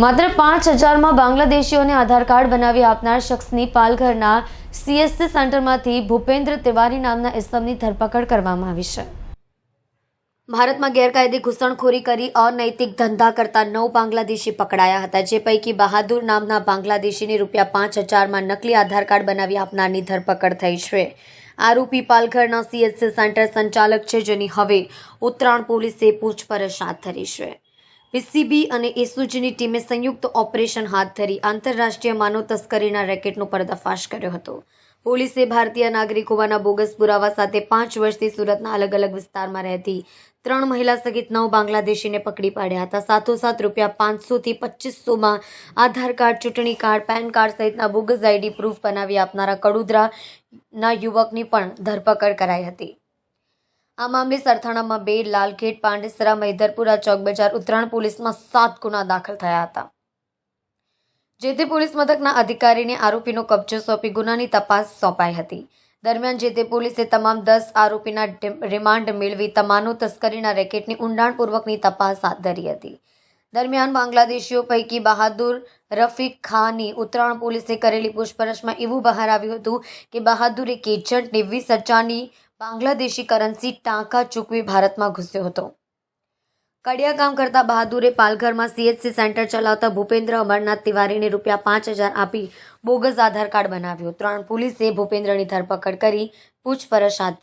માત્ર પાંચ હજારમાં બાંગ્લાદેશીઓને આધાર કાર્ડ બનાવી આપનાર શખ્સની પાલઘરના સીએસસી સેન્ટરમાંથી ભૂપેન્દ્ર તિવારી નામના ઇસમની ધરપકડ કરવામાં આવી છે. ભારતમાં ગેરકાયદે ઘૂસણખોરી કરી અનૈતિક ધંધા કરતા નવ બાંગ્લાદેશી પકડાયા હતા, જે પૈકી બહાદુર નામના બાંગ્લાદેશીની રૂપિયા પાંચ હજારમાં નકલી આધાર કાર્ડ બનાવી આપનારની ધરપકડ થઈ છે. આરોપી પાલઘરના સીએસસી સેન્ટર સંચાલક છે, જેની હવે ઉત્તરાયણ પોલીસે પૂછપરછ હાથ ધરી છે. પીસીબી અને એસઓજીની ટીમે સંયુક્ત ઓપરેશન હાથ ધરી આંતરરાષ્ટ્રીય માનવ તસ્કરીના રેકેટનો પર્દાફાશ કર્યો હતો. પોલીસે ભારતીય નાગરિક હોવાના બોગસ પુરાવા સાથે પાંચ વર્ષથી સુરતના અલગ અલગ વિસ્તારમાં રહેતી ત્રણ મહિલા સહિત નવ બાંગ્લાદેશીને પકડી પાડ્યા હતા. સાથોસાથ રૂપિયા પાંચસોથી પચીસોમાં આધાર કાર્ડ, ચૂંટણી કાર્ડ, પેન કાર્ડ સહિતના બોગસ આઈડી પ્રૂફ બનાવી આપનારા કડોદરાના યુવકની પણ ધરપકડ કરાઈ હતી. આ મામલે સરથાણામાં બે, લાલખેટ, પાંડેસરા મૈધરપુરા ચોક બજાર ઉત્તરાયણ પોલીસમાં સાત ગુના દાખલ થયા હતા. જે તે પોલીસ મથકના અધિકારીને આરોપીનો કબજો સોંપી ગુનાની તપાસ સોંપાઈ હતી. દરમિયાન જે તે પોલીસે તમામ દસ આરોપીના રિમાન્ડ મેળવી તમાનો તસ્કરીના રેકેટની ઊંડાણપૂર્વકની તપાસ હાથ ધરી હતી. દરમિયાન બાંગ્લાદેશીઓ પૈકી બહાદુર રફીક ખાની ઉત્તરાયણ પોલીસે કરેલી પૂછપરછમાં એવું બહાર આવ્યું હતું કે બહાદુર એક એજન્ટને વીસ હજારની બાંગ્લાદેશી કરન્સી ટાંકા ચૂકવી ભારતમાં ઘૂસ્યો હતો. કડિયા કામ કરતા બહાદુરે પાલઘરમાં સીએચસી સેન્ટર ચલાવતા ભૂપેન્દ્ર અમરનાથ તિવારીને રૂપિયા પાંચ હજાર આપી બોગસ આધાર કાર્ડ બનાવ્યું. ત્રણ પોલીસે ભૂપેન્દ્રની ધરપકડ કરી પૂછપરછ હાથ